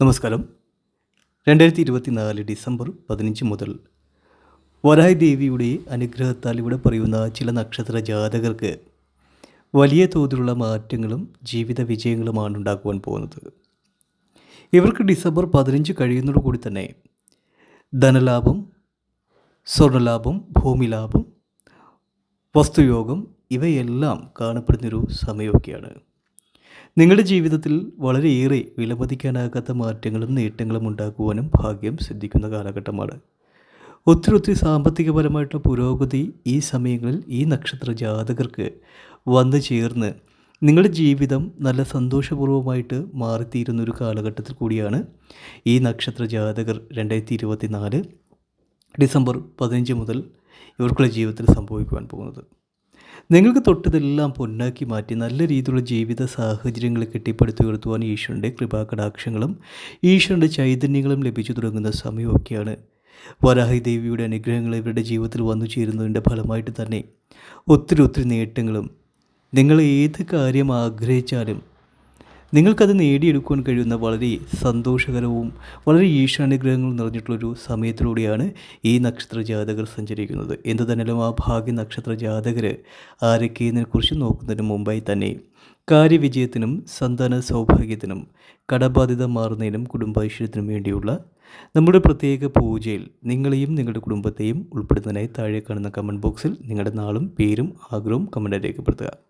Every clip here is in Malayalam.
നമസ്കാരം. രണ്ടായിരത്തി ഇരുപത്തിനാല് ഡിസംബർ പതിനഞ്ച് മുതൽ വരായ ദേവിയുടെ അനുഗ്രഹത്താൽ ഇവിടെ പറയുന്ന ചില നക്ഷത്ര ജാതകർക്ക് വലിയ തോതിലുള്ള മാറ്റങ്ങളും ജീവിത വിജയങ്ങളുമാണ് ഉണ്ടാക്കുവാൻ പോകുന്നത്. ഇവർക്ക് ഡിസംബർ പതിനഞ്ച് കഴിയുന്നതോടുകൂടി തന്നെ ധനലാഭം സ്വർണലാഭം ഭൂമിലാഭം വസ്തുയോഗം ഇവയെല്ലാം കാണപ്പെടുന്നൊരു സമയമൊക്കെയാണ്. നിങ്ങളുടെ ജീവിതത്തിൽ വളരെയേറെ വിലമതിക്കാനാകാത്ത മാറ്റങ്ങളും നേട്ടങ്ങളും ഉണ്ടാക്കുവാനും ഭാഗ്യം സിദ്ധിക്കുന്ന കാലഘട്ടമാണ്. ഒത്തിരി ഒത്തിരി സാമ്പത്തികപരമായിട്ടുള്ള പുരോഗതി ഈ സമയങ്ങളിൽ ഈ നക്ഷത്ര ജാതകർക്ക് വന്നു ചേർന്ന് നിങ്ങളുടെ ജീവിതം നല്ല സന്തോഷപൂർവമായിട്ട് മാറിത്തീരുന്ന ഒരു കാലഘട്ടത്തിൽ കൂടിയാണ് ഈ നക്ഷത്ര ജാതകർ. രണ്ടായിരത്തി ഇരുപത്തി നാല് ഡിസംബർ പതിനഞ്ച് മുതൽ ഇവർക്കുള്ള ജീവിതത്തിൽ സംഭവിക്കുവാൻ പോകുന്നത്. നിങ്ങൾക്ക് തൊട്ടതെല്ലാം പൊന്നാക്കി മാറ്റി നല്ല രീതിയിലുള്ള ജീവിത സാഹചര്യങ്ങൾ കെട്ടിപ്പടുത്തുയർത്തുവാൻ ഈശ്വരന്റെ കൃപാകടാക്ഷങ്ങളും ഈശ്വരന്റെ ചൈതന്യങ്ങളും ലഭിച്ചു തുടങ്ങുന്ന സമയമൊക്കെയാണ്. വരാഹി ദേവിയുടെ അനുഗ്രഹങ്ങൾ ഇവരുടെ ജീവിതത്തിൽ വന്നു ചേരുന്നതിന്റെ ഫലമായിട്ട് തന്നെ ഒത്തിരി ഒത്തിരി നേട്ടങ്ങളും. നിങ്ങൾ ഏത് കാര്യം ആഗ്രഹിച്ചാലും നിങ്ങൾക്കത് നേടിയെടുക്കുവാൻ കഴിയുന്ന വളരെ സന്തോഷകരവും വളരെ ഈശാനുഗ്രഹങ്ങൾ നിറഞ്ഞിട്ടുള്ളൊരു സമയത്തിലൂടെയാണ് ഈ നക്ഷത്ര ജാതകർ സഞ്ചരിക്കുന്നത്. എന്തു തന്നെയാലും ആ ഭാഗ്യ നക്ഷത്ര ജാതകർ ആരൊക്കെയെന്നതിനെക്കുറിച്ച് നോക്കുന്നതിന് മുമ്പായി തന്നെ കാര്യവിജയത്തിനും സന്താന സൗഭാഗ്യത്തിനും കടബാധ്യത മാറുന്നതിനും കുടുംബൈശ്വര്യത്തിനും വേണ്ടിയുള്ള നമ്മുടെ പ്രത്യേക പൂജയിൽ നിങ്ങളെയും നിങ്ങളുടെ കുടുംബത്തെയും ഉൾപ്പെടുന്നതിനായി താഴെ കാണുന്ന കമന്റ് ബോക്സിൽ നിങ്ങളുടെ നാളും പേരും ആഗ്രഹവും കമന്റായി രേഖപ്പെടുത്തുക.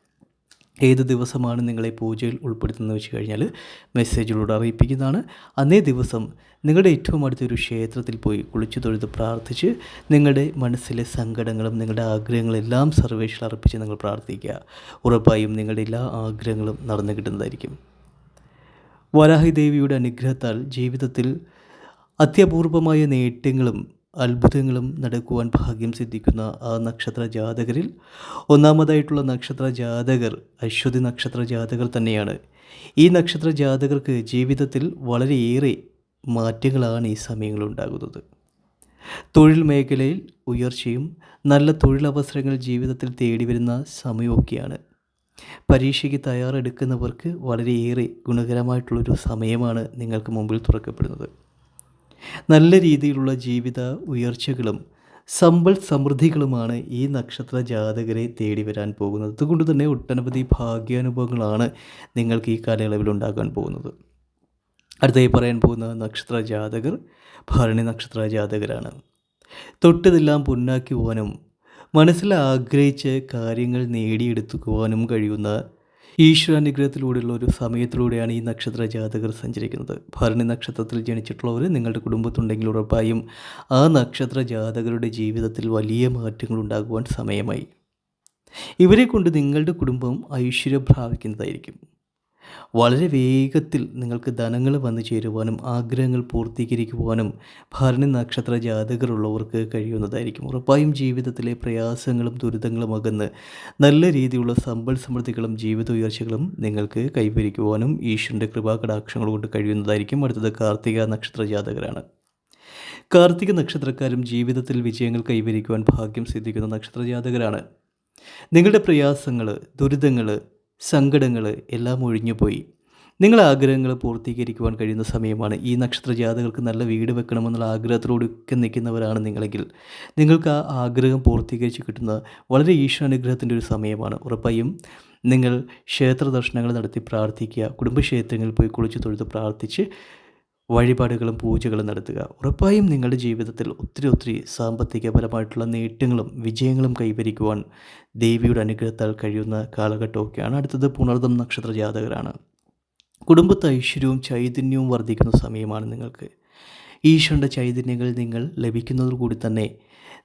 ഏത് ദിവസമാണ് നിങ്ങളെ പൂജയിൽ ഉൾപ്പെടുത്തുന്നത് വെച്ച് കഴിഞ്ഞാൽ മെസ്സേജിലൂടെ അറിയിപ്പിക്കുന്നതാണ്. അന്നേ ദിവസം നിങ്ങളുടെ ഏറ്റവും അടുത്തൊരു ക്ഷേത്രത്തിൽ പോയി കുളിച്ചു തൊഴുത് പ്രാർത്ഥിച്ച് നിങ്ങളുടെ മനസ്സിലെ സങ്കടങ്ങളും നിങ്ങളുടെ ആഗ്രഹങ്ങളെല്ലാം സർവേഷൻ അർപ്പിച്ച് നിങ്ങൾ പ്രാർത്ഥിക്കുക. ഉറപ്പായും നിങ്ങളുടെ എല്ലാ ആഗ്രഹങ്ങളും നടന്നു കിട്ടുന്നതായിരിക്കും. വരാഹി ദേവിയുടെ അനുഗ്രഹത്താൽ ജീവിതത്തിൽ അത്യപൂർവമായ നേട്ടങ്ങളും അത്ഭുതങ്ങളും നടക്കുവാൻ ഭാഗ്യം സിദ്ധിക്കുന്ന ആ നക്ഷത്ര ജാതകരിൽ ഒന്നാമതായിട്ടുള്ള നക്ഷത്ര ജാതകർ അശ്വതി നക്ഷത്ര ജാതകർ തന്നെയാണ്. ഈ നക്ഷത്ര ജാതകർക്ക് ജീവിതത്തിൽ വളരെയേറെ മാറ്റങ്ങളാണ് ഈ സമയങ്ങളുണ്ടാകുന്നത് തൊഴിൽ മേഖലയിൽ ഉയർച്ചയും നല്ല തൊഴിലവസരങ്ങൾ ജീവിതത്തിൽ തേടി വരുന്ന സമയമൊക്കെയാണ്. പരീക്ഷയ്ക്ക് തയ്യാറെടുക്കുന്നവർക്ക് വളരെയേറെ ഗുണകരമായിട്ടുള്ളൊരു സമയമാണ് നിങ്ങൾക്ക് മുമ്പിൽ തുറക്കപ്പെടുന്നത്. നല്ല രീതിയിലുള്ള ജീവിത ഉയർച്ചകളും സമ്പൽ സമൃദ്ധികളുമാണ് ഈ നക്ഷത്ര ജാതകരെ തേടി വരാൻ പോകുന്നത്. അതുകൊണ്ട് തന്നെ ഒട്ടനവധി ഭാഗ്യാനുഭവങ്ങളാണ് നിങ്ങൾക്ക് ഈ കാലയളവിൽ ഉണ്ടാകാൻ പോകുന്നത്. അടുത്തായി പറയാൻ പോകുന്ന നക്ഷത്ര ജാതകർ ഭരണി നക്ഷത്ര ജാതകരാണ്. തൊട്ടതെല്ലാം പൊന്നാക്കുവാനും മനസ്സിൽ ആഗ്രഹിച്ച് കാര്യങ്ങൾ നേടിയെടുത്തുക്കുവാനും കഴിയുന്ന ഈശ്വരാനുഗ്രഹത്തിലൂടെയുള്ള ഒരു സമയത്തിലൂടെയാണ് ഈ നക്ഷത്ര ജാതകർ സഞ്ചരിക്കുന്നത്. ഭരണി നക്ഷത്രത്തിൽ ജനിച്ചിട്ടുള്ളവർ നിങ്ങളുടെ കുടുംബത്തുണ്ടെങ്കിൽ ഉറപ്പായും ആ നക്ഷത്ര ജാതകരുടെ ജീവിതത്തിൽ വലിയ മാറ്റങ്ങൾ ഉണ്ടാകുവാൻ സമയമായി. ഇവരെ കൊണ്ട് നിങ്ങളുടെ കുടുംബം ഐശ്വര്യം പ്രാപിക്കുന്നതായിരിക്കും. വളരെ വേഗത്തിൽ നിങ്ങൾക്ക് ധനങ്ങൾ വന്നു ചേരുവാനും ആഗ്രഹങ്ങൾ പൂർത്തീകരിക്കുവാനും ഭരണി നക്ഷത്ര ജാതകരുള്ളവർക്ക് കഴിയുന്നതായിരിക്കും. ഉറപ്പായും ജീവിതത്തിലെ പ്രയാസങ്ങളും ദുരിതങ്ങളും അകന്ന് നല്ല രീതിയിലുള്ള സമ്പൽ സമൃദ്ധികളും ജീവിത ഉയർച്ചകളും നിങ്ങൾക്ക് കൈവരിക്കുവാനും ഈശ്വരന്റെ കൃപാകടാക്ഷങ്ങൾ കൊണ്ട് കഴിയുന്നതായിരിക്കും. അടുത്തത് കാർത്തിക നക്ഷത്ര ജാതകരാണ്. കാർത്തിക നക്ഷത്രക്കാരും ജീവിതത്തിൽ വിജയങ്ങൾ കൈവരിക്കുവാൻ ഭാഗ്യം സിദ്ധിക്കുന്ന നക്ഷത്ര ജാതകരാണ്. നിങ്ങളുടെ പ്രയാസങ്ങൾ ദുരിതങ്ങൾ സങ്കടങ്ങൾ എല്ലാം ഒഴിഞ്ഞുപോയി നിങ്ങളുടെ ആഗ്രഹങ്ങൾ പൂർത്തീകരിക്കുവാൻ കഴിയുന്ന സമയമാണ് ഈ നക്ഷത്ര ജാതകൾക്ക് നല്ല വീട് വെക്കണമെന്നുള്ള ആഗ്രഹത്തിലൂടെയൊക്കെ നിൽക്കുന്നവരാണ് നിങ്ങളെങ്കിൽ. നിങ്ങൾക്ക് ആ ആഗ്രഹം പൂർത്തീകരിച്ച് കിട്ടുന്ന വളരെ ഈശ്വരാനുഗ്രഹത്തിന്റെ ഒരു സമയമാണ്. ഉറപ്പായും നിങ്ങൾ ക്ഷേത്ര ദർശനങ്ങൾ നടത്തി പ്രാർത്ഥിക്കുക കുടുംബക്ഷേത്രങ്ങളിൽ പോയി കുളിച്ച് തൊഴുത്ത് പ്രാർത്ഥിച്ച് വഴിപാടുകളും പൂജകളും നടത്തുക. ഉറപ്പായും നിങ്ങളുടെ ജീവിതത്തിൽ ഒത്തിരി ഒത്തിരി സാമ്പത്തികപരമായിട്ടുള്ള നേട്ടങ്ങളും വിജയങ്ങളും കൈവരിക്കുവാൻ ദേവിയുടെ അനുഗ്രഹത്താൽ കഴിയുന്ന കാലഘട്ടമൊക്കെയാണ്. അടുത്തത് പുണർദം നക്ഷത്ര ജാതകരാണ്. കുടുംബത്തെ ഐശ്വര്യവും ചൈതന്യവും വർദ്ധിക്കുന്ന സമയമാണ് നിങ്ങൾക്ക്. ഈശ്വരന്റെ ചൈതന്യങ്ങൾ നിങ്ങൾ ലഭിക്കുന്നതോടുകൂടി തന്നെ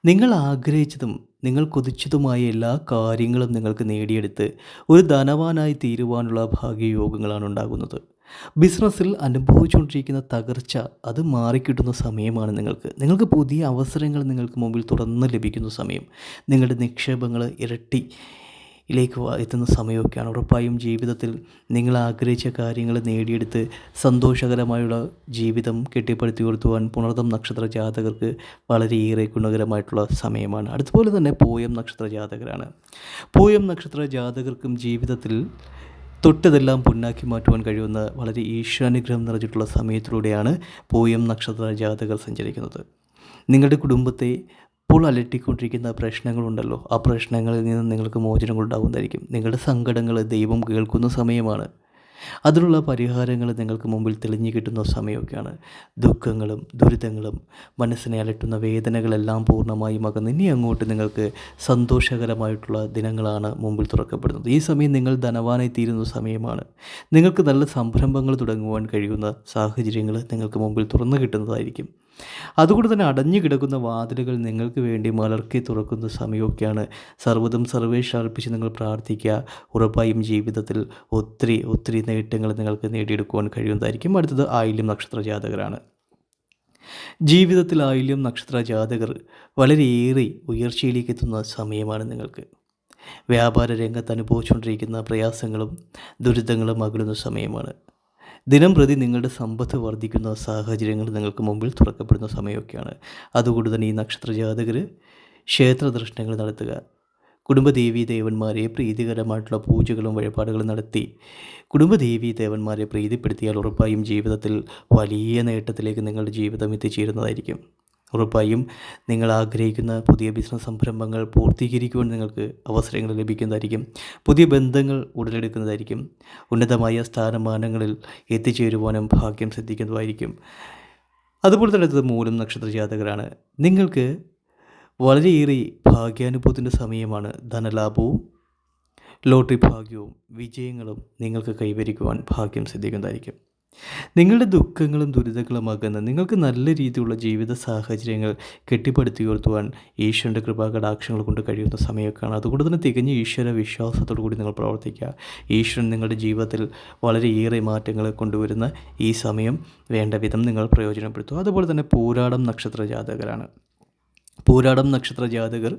നിങ്ങൾ ആഗ്രഹിച്ചതും നിങ്ങൾ കൊതിച്ചതുമായ എല്ലാ കാര്യങ്ങളും നിങ്ങൾക്ക് നേടിയെടുത്ത് ഒരു ധനവാനായി തീരുവാനുള്ള ഭാഗ്യയോഗങ്ങളാണ് ഉണ്ടാകുന്നത്. ബിസിനസ്സിൽ അനുഭവിച്ചുകൊണ്ടിരിക്കുന്ന തകർച്ച അത് മാറിക്കിട്ടുന്ന സമയമാണ് നിങ്ങൾക്ക്. നിങ്ങൾക്ക് പുതിയ അവസരങ്ങൾ നിങ്ങൾക്ക് മുമ്പിൽ തുറന്ന് ലഭിക്കുന്ന സമയം. നിങ്ങളുടെ നിക്ഷേപങ്ങൾ ഇരട്ടി ിലേക്ക് എത്തുന്ന സമയമൊക്കെയാണ്. ഉറപ്പായും ജീവിതത്തിൽ നിങ്ങൾ ആഗ്രഹിച്ച കാര്യങ്ങൾ നേടിയെടുത്ത് സന്തോഷകരമായുള്ള ജീവിതം കെട്ടിപ്പടുത്തി കൊടുത്തുവാൻ പുണർതം നക്ഷത്ര ജാതകർക്ക് വളരെയേറെ ഗുണകരമായിട്ടുള്ള സമയമാണ്. അതുപോലെ തന്നെ പൂയം നക്ഷത്ര ജാതകരാണ്. പൂയം നക്ഷത്ര ജാതകർക്കും ജീവിതത്തിൽ തൊട്ടതെല്ലാം പുന്നാക്കി മാറ്റുവാൻ കഴിയുന്ന വളരെ ഈശ്വരാനുഗ്രഹം നിറഞ്ഞിട്ടുള്ള സമയത്തിലൂടെയാണ് പൂയം നക്ഷത്ര ജാതകർ സഞ്ചരിക്കുന്നത്. നിങ്ങളുടെ കുടുംബത്തെ ഇപ്പോൾ അലട്ടിക്കൊണ്ടിരിക്കുന്ന പ്രശ്നങ്ങളുണ്ടല്ലോ. ആ പ്രശ്നങ്ങളിൽ നിന്ന് നിങ്ങൾക്ക് മോചനം ഉണ്ടാകുന്നതായിരിക്കും നിങ്ങളുടെ സങ്കടങ്ങൾ ദൈവം കേൾക്കുന്ന സമയമാണ്. അതിനുള്ള പരിഹാരങ്ങൾ നിങ്ങൾക്ക് മുമ്പിൽ തെളിഞ്ഞു കിട്ടുന്ന സമയമൊക്കെയാണ്. ദുഃഖങ്ങളും ദുരിതങ്ങളും മനസ്സിനെ അലട്ടുന്ന വേദനകളെല്ലാം പൂർണമായും അകന്ന് ഇനി അങ്ങോട്ട് നിങ്ങൾക്ക് സന്തോഷകരമായിട്ടുള്ള ദിനങ്ങളാണ് മുമ്പിൽ തുറക്കപ്പെടുന്നത്. ഈ സമയം നിങ്ങൾ ധനവാനായി തീരുന്ന സമയമാണ്. നിങ്ങൾക്ക് നല്ല സംരംഭങ്ങൾ തുടങ്ങുവാൻ കഴിയുന്ന സാഹചര്യങ്ങൾ നിങ്ങൾക്ക് മുമ്പിൽ തുറന്നു കിട്ടുന്നതായിരിക്കും. അതുകൊണ്ട് തന്നെ അടഞ്ഞു കിടക്കുന്ന വാതിലുകൾ നിങ്ങൾക്ക് വേണ്ടി മലർക്കി തുറക്കുന്ന സമയമൊക്കെയാണ്. സർവതും സർവേഷ അർപ്പിച്ച് നിങ്ങൾ പ്രാർത്ഥിക്കുക. ഉറപ്പായും ജീവിതത്തിൽ ഒത്തിരി ഒത്തിരി നേട്ടങ്ങൾ നിങ്ങൾക്ക് നേടിയെടുക്കുവാൻ കഴിയുന്നതായിരിക്കും. അടുത്തത് ആയില്യം നക്ഷത്ര ജാതകരാണ് ജീവിതത്തിൽ ആയില്യം നക്ഷത്ര ജാതകർ വളരെയേറെ ഉയർച്ചയിലേക്ക് എത്തുന്ന സമയമാണ് നിങ്ങൾക്ക്. വ്യാപാര രംഗത്ത് അനുഭവിച്ചുകൊണ്ടിരിക്കുന്ന പ്രയാസങ്ങളും ദുരിതങ്ങളും അകലുന്ന സമയമാണ്. ദിനം പ്രതി നിങ്ങളുടെ സമ്പത്ത് വർദ്ധിക്കുന്ന സാഹചര്യങ്ങൾ നിങ്ങൾക്ക് മുമ്പിൽ തുറക്കപ്പെടുന്ന സമയമൊക്കെയാണ്. അതുകൊണ്ട് തന്നെ ഈ നക്ഷത്ര ജാതകർ ക്ഷേത്ര ദർശനങ്ങൾ നടത്തുക. കുടുംബദേവി ദേവന്മാരെ പ്രീതികരമായിട്ടുള്ള പൂജകളും വഴിപാടുകളും നടത്തി കുടുംബദേവി ദേവന്മാരെ പ്രീതിപ്പെടുത്തിയാൽ ഉറപ്പായും ജീവിതത്തിൽ വലിയ നേട്ടത്തിലേക്ക് നിങ്ങളുടെ ജീവിതം എത്തിച്ചേരുന്നതായിരിക്കും. ഉറപ്പായും നിങ്ങൾ ആഗ്രഹിക്കുന്ന പുതിയ ബിസിനസ് സംരംഭങ്ങൾ പൂർത്തീകരിക്കുവാൻ നിങ്ങൾക്ക് അവസരങ്ങൾ ലഭിക്കുന്നതായിരിക്കും. പുതിയ ബന്ധങ്ങൾ ഉടലെടുക്കുന്നതായിരിക്കും. ഉന്നതമായ സ്ഥാനമാനങ്ങളിൽ എത്തിച്ചേരുവാനും ഭാഗ്യം സിദ്ധിക്കുന്നതായിരിക്കും. അതുപോലെ തന്നെ മൂലം നക്ഷത്ര ജാതകരാണ് നിങ്ങൾക്ക് വളരെയേറെ ഭാഗ്യാനുഭവത്തിന്റെ സമയമാണ്. ധനലാഭവും ലോട്ടറി ഭാഗ്യവും വിജയങ്ങളും നിങ്ങൾക്ക് കൈവരിക്കുവാൻ ഭാഗ്യം സിദ്ധിക്കുന്നതായിരിക്കും. നിങ്ങളുടെ ദുഃഖങ്ങളും ദുരിതങ്ങളും അകന്ന് നിങ്ങൾക്ക് നല്ല രീതിയിലുള്ള ജീവിത സാഹചര്യങ്ങൾ കെട്ടിപ്പടുത്തി ഉയർത്തുവാൻ ഈശ്വരന്റെ കൃപാകടാക്ഷങ്ങൾ കൊണ്ട് കഴിയുന്ന സമയമൊക്കെയാണ്. അതുകൊണ്ട് തന്നെ തികഞ്ഞ ഈശ്വര വിശ്വാസത്തോടു കൂടി നിങ്ങൾ പ്രവർത്തിക്കുക. ഈശ്വരൻ നിങ്ങളുടെ ജീവിതത്തിൽ വളരെയേറെ മാറ്റങ്ങൾ കൊണ്ടുവരുന്ന ഈ സമയം വേണ്ട വിധം നിങ്ങൾ പ്രയോജനപ്പെടുത്തുക. അതുപോലെ തന്നെ പൂരാടം നക്ഷത്ര ജാതകരാണ് പൂരാടം നക്ഷത്ര ജാതകർ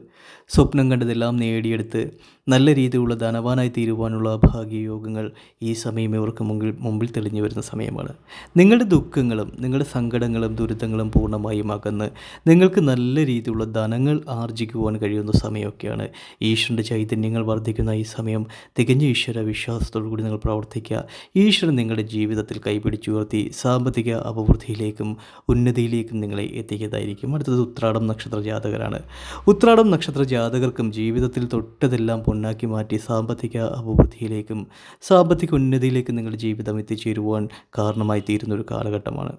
സ്വപ്നം കണ്ടതെല്ലാം നേടിയെടുത്ത് നല്ല രീതിയിലുള്ള ധനവാനായി തീരുവാനുള്ള ഭാഗ്യയോഗങ്ങൾ ഈ സമയം ഇവർക്ക് മുമ്പിൽ മുമ്പിൽ തെളിഞ്ഞു വരുന്ന സമയമാണ്. നിങ്ങളുടെ ദുഃഖങ്ങളും നിങ്ങളുടെ സങ്കടങ്ങളും ദുരിതങ്ങളും പൂർണമായും അകന്ന് നിങ്ങൾക്ക് നല്ല രീതിയിലുള്ള ധനങ്ങൾ ആർജിക്കുവാൻ കഴിയുന്ന സമയമൊക്കെയാണ്. ഈശ്വരന്റെ ചൈതന്യങ്ങൾ വർദ്ധിക്കുന്ന ഈ സമയം തികഞ്ഞ ഈശ്വര വിശ്വാസത്തോടു കൂടി നിങ്ങൾ പ്രവർത്തിക്കുക. ഈശ്വരൻ നിങ്ങളുടെ ജീവിതത്തിൽ കൈപിടിച്ചുയർത്തി സാമ്പത്തിക അഭിവൃദ്ധിയിലേക്കും ഉന്നതിയിലേക്കും നിങ്ങളെ എത്തിക്കുന്നതായിരിക്കും. അടുത്തത് ഉത്രാടം നക്ഷത്ര ജാതകരാണ്. ഉത്രാടം നക്ഷത്ര ജാതകർക്കും ജീവിതത്തിൽ തൊട്ടതെല്ലാം പൊന്നാക്കി മാറ്റി സാമ്പത്തിക അഭിവൃദ്ധിയിലേക്കും സാമ്പത്തിക ഉന്നതിയിലേക്കും നിങ്ങളുടെ ജീവിതം എത്തിച്ചേരുവാൻ കാരണമായി തീരുന്ന ഒരു കാലഘട്ടമാണ്.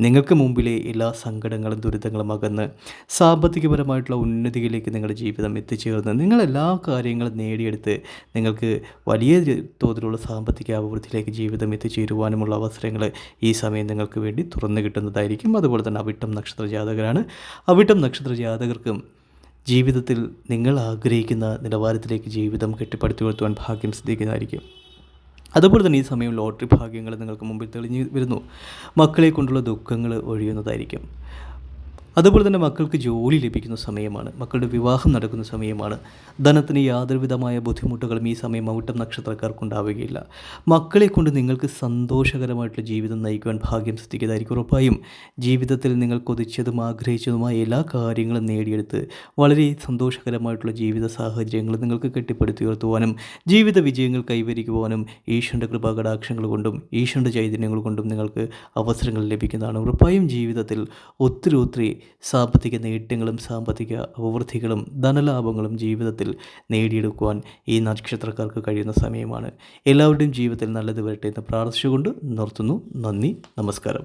നിങ്ങൾക്ക് മുമ്പിലെ എല്ലാ സങ്കടങ്ങളും ദുരിതങ്ങളും അകന്ന് സാമ്പത്തികപരമായിട്ടുള്ള ഉന്നതിയിലേക്ക് നിങ്ങളുടെ ജീവിതം എത്തിച്ചേർന്ന് നിങ്ങൾ എല്ലാ കാര്യങ്ങളും നേടിയെടുത്ത് നിങ്ങൾക്ക് വലിയ തോതിലുള്ള സാമ്പത്തിക അഭിവൃദ്ധിയിലേക്ക് ജീവിതം എത്തിച്ചേരുവാനുമുള്ള അവസരങ്ങൾ ഈ സമയം നിങ്ങൾക്ക് വേണ്ടി തുറന്നു കിട്ടുന്നതായിരിക്കും. അതുപോലെ തന്നെ അവിട്ടം നക്ഷത്ര ജാതകരാണ്. അവിട്ടം നക്ഷത്ര ജാതകർക്കും ജീവിതത്തിൽ നിങ്ങൾ ആഗ്രഹിക്കുന്ന നിലവാരത്തിലേക്ക് ജീവിതം കെട്ടിപ്പടുത്തി ഉയർത്തുവാൻ ഭാഗ്യം സിദ്ധിക്കുന്നതായിരിക്കും. അതുപോലെ തന്നെ ഈ സമയം ലോട്ടറി ഭാഗ്യങ്ങൾ നിങ്ങൾക്ക് മുമ്പിൽ തെളിഞ്ഞു വരുന്നു. മക്കളെ കൊണ്ടുള്ള ദുഃഖങ്ങൾ ഒഴിയുന്നതായിരിക്കും. അതുപോലെ തന്നെ മക്കൾക്ക് ജോലി ലഭിക്കുന്ന സമയമാണ്. മക്കളുടെ വിവാഹം നടക്കുന്ന സമയമാണ്. ധനത്തിന് യാതൊരുവിധമായ ബുദ്ധിമുട്ടുകളും ഈ സമയം ഔട്ടം നക്ഷത്രക്കാർക്കുണ്ടാവുകയില്ല മക്കളെ കൊണ്ട് നിങ്ങൾക്ക് സന്തോഷകരമായിട്ടുള്ള ജീവിതം നയിക്കുവാൻ ഭാഗ്യം സിദ്ധിക്കുന്നതായിരിക്കും ഉറപ്പായും. ജീവിതത്തിൽ നിങ്ങൾ കൊതിച്ചതും ആഗ്രഹിച്ചതുമായ എല്ലാ കാര്യങ്ങളും നേടിയെടുത്ത് വളരെ സന്തോഷകരമായിട്ടുള്ള ജീവിത സാഹചര്യങ്ങൾ നിങ്ങൾക്ക് കെട്ടിപ്പടുത്തി ഉയർത്തുവാനും ജീവിത വിജയങ്ങൾ കൈവരിക്കുവാനും ഈശ്വരന്റെ കൃപാകടാക്ഷങ്ങൾ കൊണ്ടും ഈശ്വരന്റെ ചൈതന്യങ്ങൾ കൊണ്ടും നിങ്ങൾക്ക് അവസരങ്ങൾ ലഭിക്കുന്നതാണ്. ഉറപ്പായും ജീവിതത്തിൽ ഒത്തിരി ഒത്തിരി സാമ്പത്തിക നേട്ടങ്ങളും സാമ്പത്തിക അഭിവൃദ്ധികളും ധനലാഭങ്ങളും ജീവിതത്തിൽ നേടിയെടുക്കുവാൻ ഈ നക്ഷത്രക്കാർക്ക് കഴിയുന്ന സമയമാണ്. എല്ലാവരുടെയും ജീവിതത്തിൽ നല്ലത് വരട്ടെ എന്ന് പ്രാർത്ഥിച്ചുകൊണ്ട് നിർത്തുന്നു. നന്ദി. നമസ്കാരം.